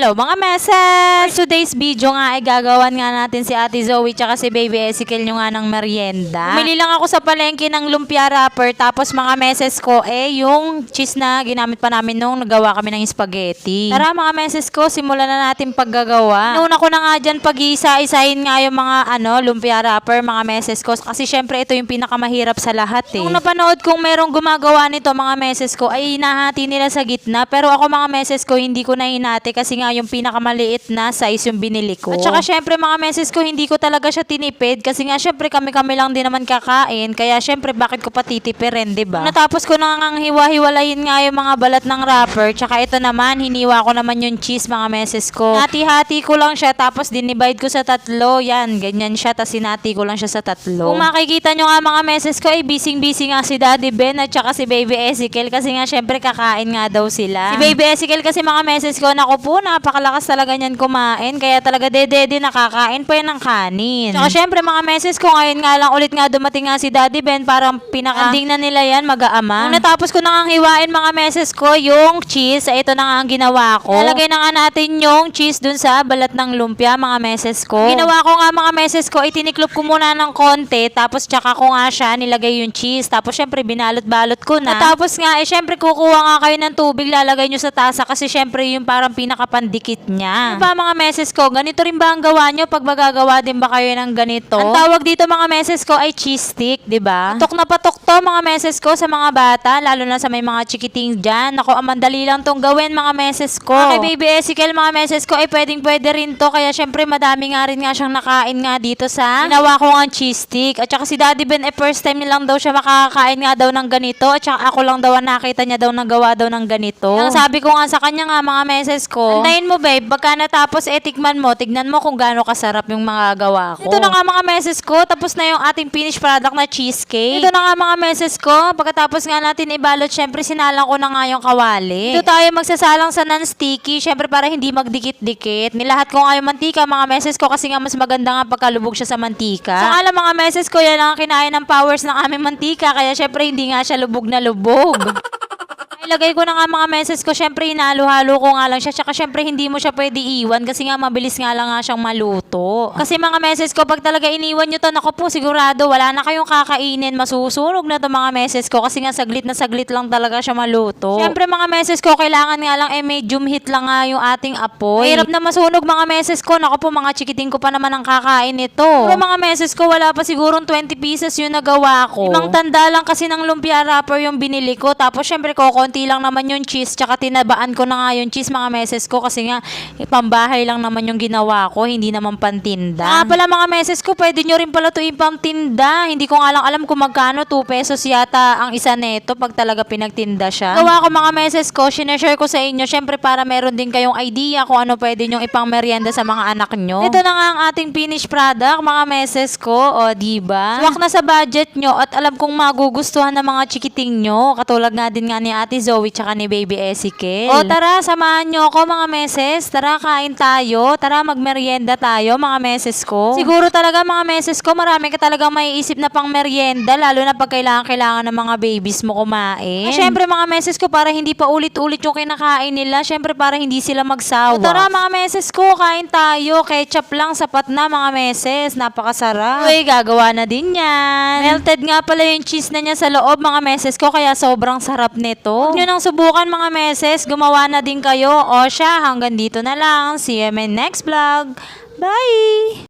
Hello mga meses! Today's video nga ay gagawan nga natin si Ate Zoe tsaka si Baby Ezekiel nyo nga ng merienda. Bumili lang ako sa palengke ng lumpia wrapper tapos mga meses ko eh yung cheese na ginamit pa namin nung nagawa kami ng spaghetti. Tara mga meses ko, simulan na natin paggagawa. Nauna ko na nga dyan pag-isa-isahin nga yung mga ano, lumpia wrapper mga meses ko kasi syempre ito yung pinakamahirap sa lahat eh. Nung napanood kong merong gumagawa nito mga meses ko ay hinahati nila sa gitna pero ako mga meses ko hindi ko na hinati kasi nga yung pinakamaliit na size yung binili ko. At saka syempre mga meses ko hindi ko talaga siya tinipid kasi nga syempre kami-kami lang din naman kakain kaya syempre bakit ko pa titipirin, 'di ba? Natapos ko na nga hiwa-hiwalayin nga yung mga balat ng wrapper tsaka ito naman hiniwa ko naman yung cheese mga meses ko. Hati-hati ko lang siya tapos dinivide ko sa tatlo. Yan, ganyan siya tapos sinati ko lang siya sa tatlo. Kung makikita nyo nga mga meses ko ay busy-busy nga si Daddy Ben at saka si Baby Ezekiel kasi nga syempre kakain nga daw sila. Si Baby Ezekiel kasi mga meses ko nako po napakalakas talaga niyan kumain kaya talaga dede nakakain pa yan ng kanin. Saka syempre mga meses ko ngayon nga lang ulit nga dumating nga si Daddy Ben parang pinakanding na nila yan mag-aama. Nung natapos ko na nga hiwain mga meses ko yung cheese ay ito na nga ang ginawa ko. Lalagay na nga natin yung cheese dun sa balat ng lumpia mga meses ko. Ginawa ko nga mga meses ko itiniklop ko muna ng konti tapos tsaka ko nga siya nilagay yung cheese tapos syempre binalot-balot ko na. Tapos nga eh syempre kukuha nga kayo ng tubig lalagay nyo sa tasa kasi syempre yung parang pinakapandikit niya. Ano ba mga meses ko? Ganito rin ba ang gawa nyo pag magagawa din ba kayo ng ganito? Ang tawag dito mga meses ko ay cheese stick, di ba? Patok na patok to mga meses ko sa mga bata, lalo na sa may mga chikiting dyan. Ako, ang mandali lang tong gawin mga meses ko. Okay, baby Ezekiel, mga meses ko ay pwedeng pwede rin to. Kaya syempre madami nga rin nga siyang nakain nga dito sa ginawa ko nga cheese stick. At saka si Daddy Ben, eh first time nilang daw siya makakain nga daw ng ganito. At saka ako lang daw ang nakita niya daw nagawa daw ng ganito. Ang sabi ko nga sa kanya nga mga meses ko, antayin mo babe, pagka natapos eh tikman mo, tignan mo kung gaano kasarap yung mga gawa ko. Ito na nga mga meses ko, tapos na yung ating finished product na cheesecake. Ito na nga mga meses ko, pagkatapos nga natin ibalot, syempre sinalang ko na nga yung kawali. Ito tayo magsasalang sa non-sticky, syempre para hindi magdikit-dikit. Nilahat ko nga yung mantika mga meses ko kasi nga mas maganda nga pagkalubog siya sa mantika. Sa alam mga meses ko, yan ang kinain ng powers ng aming mantika, kaya syempre hindi nga siya lubog na lubog. Ilagay ko na nga mga meses ko, syempre hinalo-halo ko nga lang siya. Tsaka syempre hindi mo siya pwede iwan kasi nga mabilis nga lang nga siyang maluto. Kasi mga meses ko, pag talaga iniwan nyo to, naku po, sigurado wala na kayong kakainin. Masusunog na to mga meses ko kasi nga saglit na saglit lang talaga siya maluto. Syempre mga meses ko, kailangan nga lang eh medium heat lang nga yung ating apoy. Hirap na masunog mga meses ko. Naku po, mga chikiting ko pa naman ang kakain nito. Pero mga meses ko, wala pa sigurong 20 pieces yung nagawa ko. Limang tanda lang kasi ng lumpia wrapper yung binili ko. Tapos syempre ko, konti lang naman yung cheese. Tsaka tinabaan ko na nga yung cheese mga meses ko kasi nga eh, pambahay lang naman yung ginawa ko. Hindi naman pantinda. Nga pala mga meses ko, pwede nyo rin pala ito ipamtinda. Hindi ko nga lang alam kung magkano. 2 pesos yata ang isa neto pag talaga pinagtinda siya. Gawa ko mga meses ko, sinashare ko sa inyo. Syempre para meron din kayong idea kung ano pwede nyong ipang merienda sa mga anak nyo. Ito na nga ang ating finished product, mga meses ko. O, diba? Swak na sa budget nyo at alam kong magugustuhan ng mga chikiting nyo. Katulad nga din nga ni Ate Zoe tsaka ni Baby Ezekiel. O, tara, samahan nyo ako mga meses. Tara, kain tayo. Tara, magmerienda tayo mga meses ko. Siguro talaga mga meses ko, marami ka talagang maiisip na pang merienda, lalo na pag kailangan-kailangan ng mga babies mo kumain. At syempre mga meses ko, para hindi pa ulit-ulit yung kinakain nila, syempre para hindi sila magsawa. O, tara mga meses ko, kain tayo. Ketchup lang, sapat na mga meses. Napakasarap. Uy, gagawa na din yan. Melted nga pala yung cheese na niya sa loob mga meses ko, kaya sobrang sarap nito. Huwag nyo nang subukan mga meses, gumawa na din kayo. O siya, hanggang dito na lang. See you in my next vlog. Bye!